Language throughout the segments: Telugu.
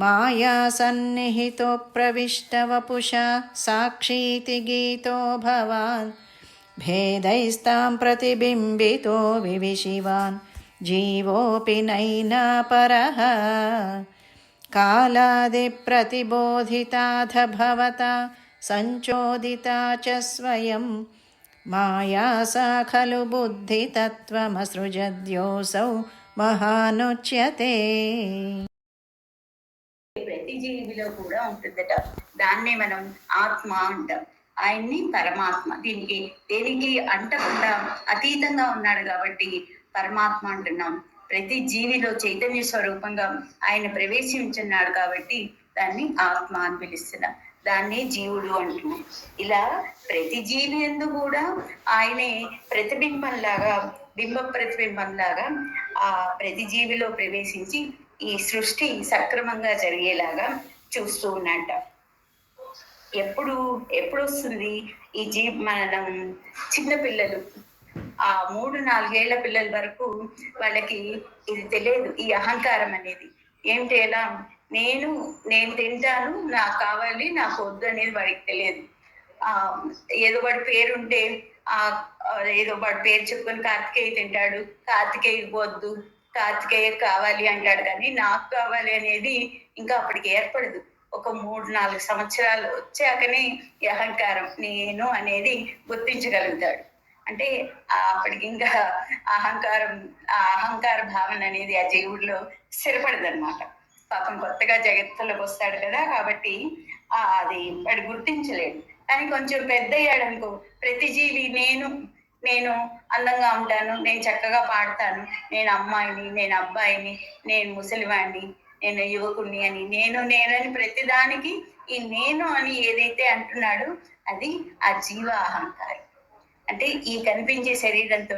माया सन्निहितो प्रविष्टवपुषा साक्षीति गीतो भवान् भेदैस्तां प्रतिबिम्बितो विविशिवान् जीवोऽपि नैनापरः कालादिप्रतिबोधिताथ भवता सञ्चोदिता च स्वयं माया सा खलु बुद्धितत्त्वमसृजद्योऽसौ महानुच्यते ప్రతి జీవిలో కూడా ఉంటుందట. దాన్నే మనం ఆత్మ అంటాం. ఆయన్ని పరమాత్మ. దీనికి దేనికి అంటకుండా అతీతంగా ఉన్నాడు కాబట్టి పరమాత్మ అంటున్నాం. ప్రతి జీవిలో చైతన్య స్వరూపంగా ఆయన ప్రవేశించున్నాడు కాబట్టి దాన్ని ఆత్మ అని పిలుస్తున్నాం. దాన్నే జీవుడు అంటున్నాం ఇలా ప్రతి జీవి ఎందు కూడా ఆయనే ప్రతిబింబంలాగా బింబ ప్రతిబింబంలాగా ఆ ప్రతి జీవిలో ప్రవేశించి ఈ సృష్టి సక్రమంగా జరిగేలాగా చూస్తూ ఉన్నట. ఎప్పుడు ఎప్పుడు వస్తుంది ఈ జీ మనం చిన్నపిల్లలు ఆ మూడు నాలుగేళ్ళ పిల్లల వరకు వాళ్ళకి ఇది తెలియదు ఈ అహంకారం అనేది. ఏంటి ఎలా నేను నేను తింటాను నాకు కావాలి నాకు వద్దు అనేది వాడికి తెలియదు. ఆ ఏదో వాడి పేరుంటే ఆ ఏదో వాడి పేరు చెప్పుకొని కార్తికేయ తింటాడు కార్తికేయ వద్దు. కార్తికేయ కావాలి అంటాడు కానీ నాకు కావాలి అనేది ఇంకా అప్పటికి ఏర్పడదు. ఒక మూడు నాలుగు సంవత్సరాలు వచ్చాకనే ఈ అహంకారం నేను అనేది గుర్తించగలుగుతాడు. అంటే అప్పటికి ఇంకా అహంకారం ఆ అహంకార భావన అనేది ఆ జీవుడిలో స్థిరపడదు అనమాట పాపం కొత్తగా జగత్తులోకి వస్తాడు కదా కాబట్టి అది వాడు గుర్తించలేడు. కానీ కొంచెం పెద్ద అయ్యాడనుకో ప్రతి జీవి నేను నేను అందంగా ఉంటాను నేను చక్కగా పాడతాను. నేను అమ్మాయిని నేను అబ్బాయిని నేను ముసలివాణ్ణి నేను యువకుణ్ణి అని నేను నేనని ప్రతిదానికి ఈ నేను అని ఏదైతే అంటున్నాడో అది ఆ జీవ అహంకారం అంటే ఈ కనిపించే శరీరంతో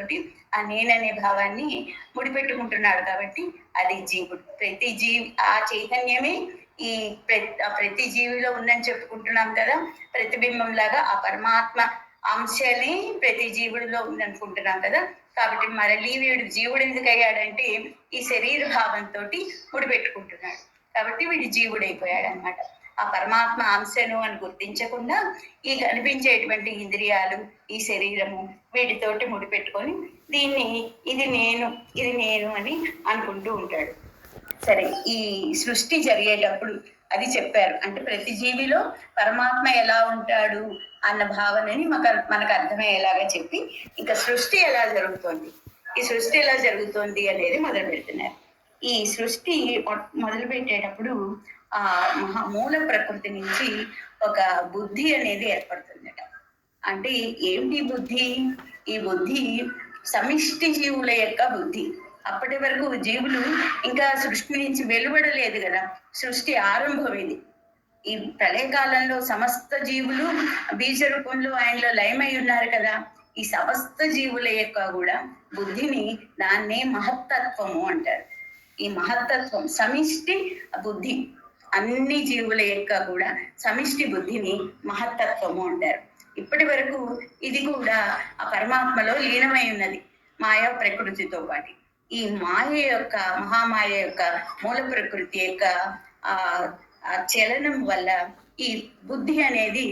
ఆ నేననే భావాన్ని ముడిపెట్టుకుంటున్నాడు కాబట్టి అది జీవుడు. ప్రతి జీవి ఆ చైతన్యమే ఈ ప్రతి జీవిలో ఉందని చెప్పుకుంటున్నాం కదా ప్రతిబింబం లాగా ఆ పరమాత్మ అంశని ప్రతి జీవుడిలో ఉందనుకుంటున్నాం కదా. కాబట్టి మరలి వీడు జీవుడు ఎందుకు అయ్యాడంటే ఈ శరీర భావంతో ముడిపెట్టుకుంటున్నాడు. కాబట్టి వీడు జీవుడైపోయాడు అనమాట ఆ పరమాత్మ అంశను అని గుర్తించకుండా ఈ కనిపించేటువంటి ఇంద్రియాలు ఈ శరీరము వీటితోటి ముడిపెట్టుకొని దీన్ని ఇది నేను ఇది నేను అని అనుకుంటూ ఉంటాడు. సరే ఈ సృష్టి జరిగేటప్పుడు అది చెప్పారు. అంటే ప్రతి జీవిలో పరమాత్మ ఎలా ఉంటాడు అన్న భావనని మాకు మనకు అర్థమయ్యేలాగా చెప్పి ఇంకా సృష్టి ఎలా జరుగుతోంది? ఈ సృష్టి ఎలా జరుగుతోంది అనేది మొదలు పెడుతున్నారు. ఈ సృష్టి మొదలు పెట్టేటప్పుడు ఆ మహా మూల ప్రకృతి నుంచి ఒక బుద్ధి అనేది ఏర్పడుతుందట. అంటే ఏమిటి బుద్ధి? ఈ బుద్ధి సమిష్టి జీవుల యొక్క బుద్ధి. అప్పటి వరకు జీవులు ఇంకా సృష్టి నుంచి వెలువడలేదు కదా. సృష్టి ఆరంభం ఇది ఈ ప్రళయకాలంలో సమస్త జీవులు బీజ రూపంలో ఆయనలో లయమై ఉన్నారు కదా. ఈ సమస్త జీవుల యొక్క కూడా బుద్ధిని దాన్నే మహత్తత్వము అంటారు. ఈ మహత్తత్వం సమిష్టి బుద్ధి అన్ని జీవుల యొక్క కూడా సమిష్టి బుద్ధిని మహత్తత్వము అంటారు. ఇప్పటి వరకు ఇది కూడా ఆ పరమాత్మలో లీనమై ఉన్నది మాయా ప్రకృతితో పాటు. ఈ మాయ యొక్క మహామాయ యొక్క మూల ప్రకృతి యొక్క ఆ చలనం వల్ల ఈ బుద్ధి అనేది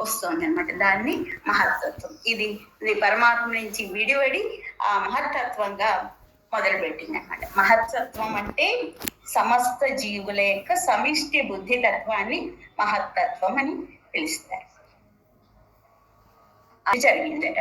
వస్తుంది అనమాట దాన్ని మహత్తత్వం. ఇది ఇది పరమాత్మ నుంచి విడివడి ఆ మహత్తత్వంగా మొదలుపెట్టింది అనమాట మహత్తత్వం అంటే సమస్త జీవుల యొక్క సమిష్టి బుద్ధి తత్వాన్ని మహత్తత్వం అని పిలుస్తారు. అది జరిగిందట.